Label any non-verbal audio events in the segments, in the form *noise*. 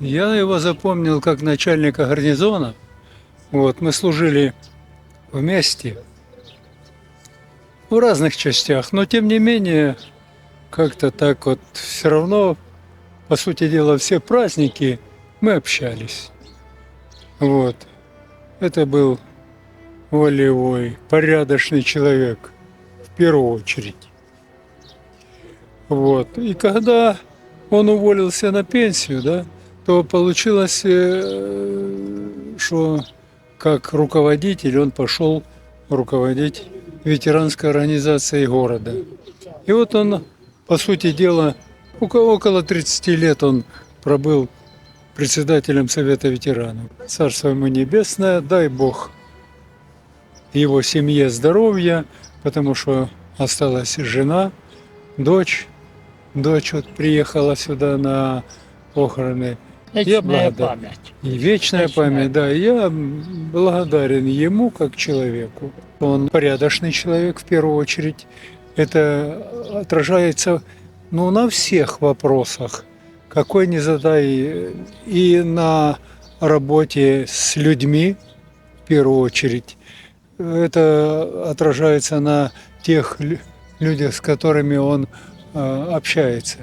Я его запомнил как начальника гарнизона. Вот, мы служили вместе в разных частях, но тем не менее, как-то так вот все равно, по сути дела, все праздники мы общались. Вот. Это был волевой, порядочный человек, в первую очередь. Вот. И когда он уволился на пенсию, да, то получилось, э, что как руководитель он пошел руководить ветеранской организацией города. И вот он, по сути дела, око- около 30 лет он пробыл председателем Совета ветеранов. Царство ему небесное, дай Бог его семье здоровья, потому что осталась жена, дочь. Дочь вот приехала сюда на похороны. Я Вечная благодарен. память. И вечная Вечная. память, да. Я благодарен ему как человеку. Он порядочный человек в первую очередь. Это отражается ну, на всех вопросах. Какой не задай и на работе с людьми в первую очередь. Это отражается на тех лю- людях, с которыми он э, общается.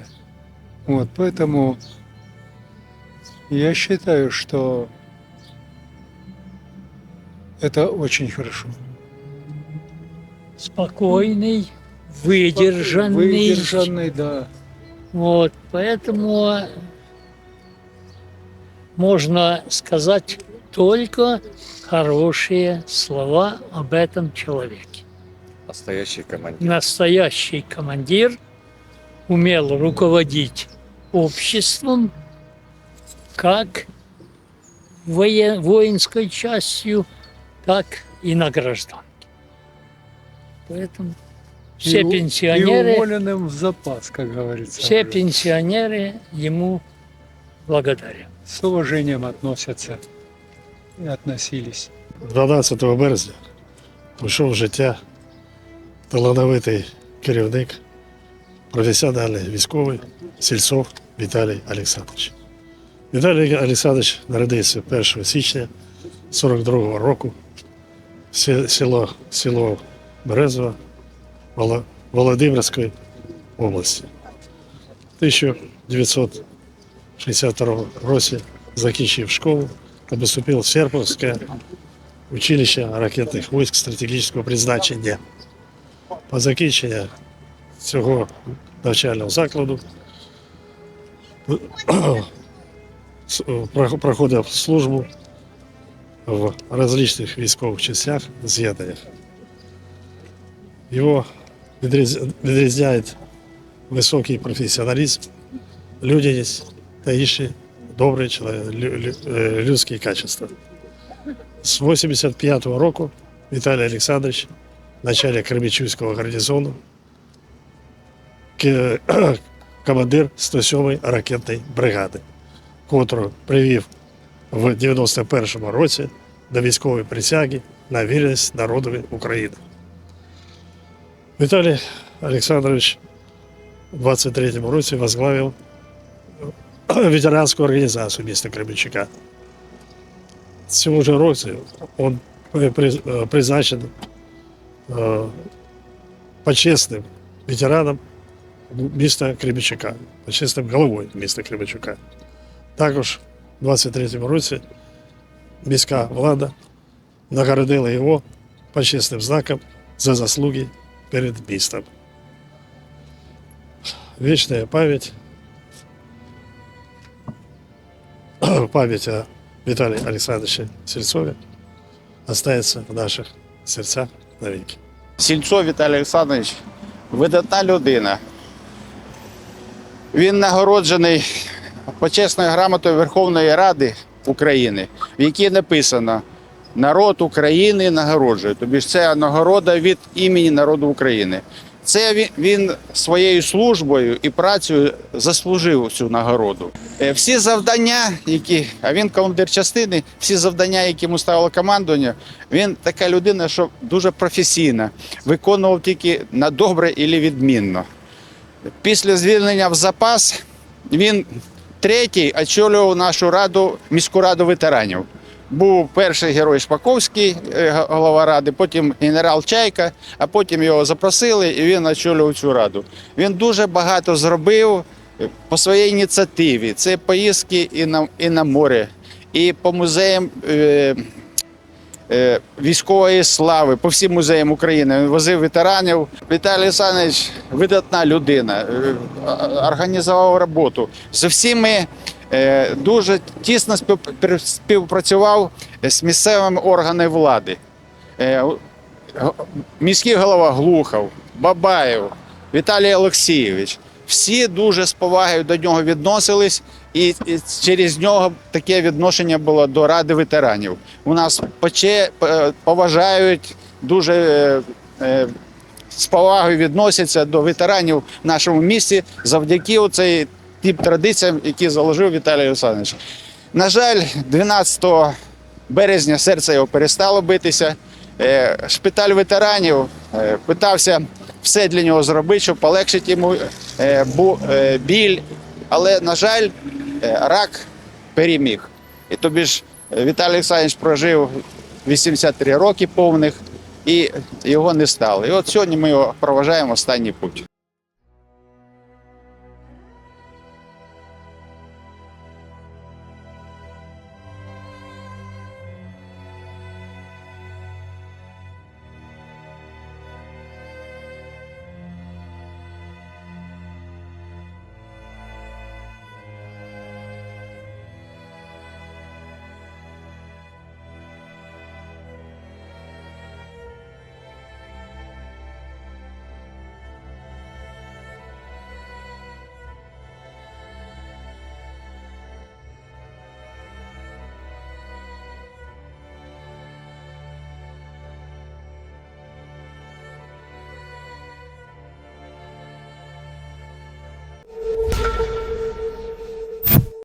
Вот, поэтому я считаю, что это очень хорошо. Спокойный, выдержанный. Выдержанный, да. Вот, поэтому можно сказать только хорошие слова об этом человеке. Настоящий командир. Настоящий командир умел руководить обществом как воен- воинской частью, так и на гражданке. Поэтому все И у- И пенсионеры, уволенным в запас, как говорится. все уже. пенсионеры ему благодарят. С уважением относятся и относились. 12 березня пішов в життя талановитий керівник, професіональний військовий Сільцов Віталій Олександрович. Віталій Олександрович народився 1 січня 42 року, Се- село, село Березово Володимирської області. В 1962 році закінчив школу та поступив в Серповське училище ракетних військ стратегічного призначення. По закінченню цього навчального закладу проходив службу в различних військових частях, з'єднаннях. Його відріз- відрізняє високий професіоналізм, людяність та інші добрі е, людські качества. З 85-го року Віталій Олександрович, начальник Кремічуського гарнізону, *clears throat* командир 107-ї ракетної бригади, котру привів в 91-му році до військової присяги на вірність народові України. Віталій Олександрович у 23-му році возглавив ветеранську організацію міста Кременчука. цьому же році він при- е, призначений е, почесним ветераном міста Кременчука, почесним головою міста Кременчука. Також у 23-му році міська влада нагородила його почесним знаком за заслуги перед містом. Вічна пам'ять *clears throat* пам'ять о Виталии Александровиче Сельцове останется в наших сердцах навеки. Сільцов Віталій Олександрович видатна людина. Він нагороджений почесною грамотою Верховної Ради України, в якій написано Народ України нагороджує. Тобі ж це нагорода від імені народу України. Це він, своєю службою і працею заслужив цю нагороду. Е, Всі завдання, які, а він командир частини, всі завдання, які йому ставило командування, він така людина, що дуже професійна, виконував тільки на добре і відмінно. Після звільнення в запас він 73-й очолював нашу раду, міську раду ветеранів. Був перший герой Шпаковський, е, голова ради, потім генерал Чайка, а потім його запросили і він очолював цю раду. Він дуже багато зробив е, по своїй ініціативі. Це поїздки і на, і на море, і по музеям. Е, військової слави по всім музеям України. Він возив ветеранів. Віталій Олександрович видатна людина, е, організував роботу. З всіми е, дуже тісно спів- співпрацював з місцевими органами влади. Міський голова Глухов, Бабаєв, Віталій Олексійович. Всі дуже з повагою до нього відносились, і, через нього таке відношення було до Ради ветеранів. У нас поче, поважають дуже е, е, з повагою відносяться до ветеранів в нашому місті завдяки оцей тип традиціям, які заложив Віталій Олександрович. На жаль, 12 березня серце його перестало битися. Е, Шпиталь ветеранів е, питався все для нього зробити, щоб полегшити йому е, е, біль. Але, на жаль, е, рак переміг. І тобі ж е, Віталій Олександрович прожив 83 роки повних, і його не стало. І от сьогодні ми його проважаємо останній путь.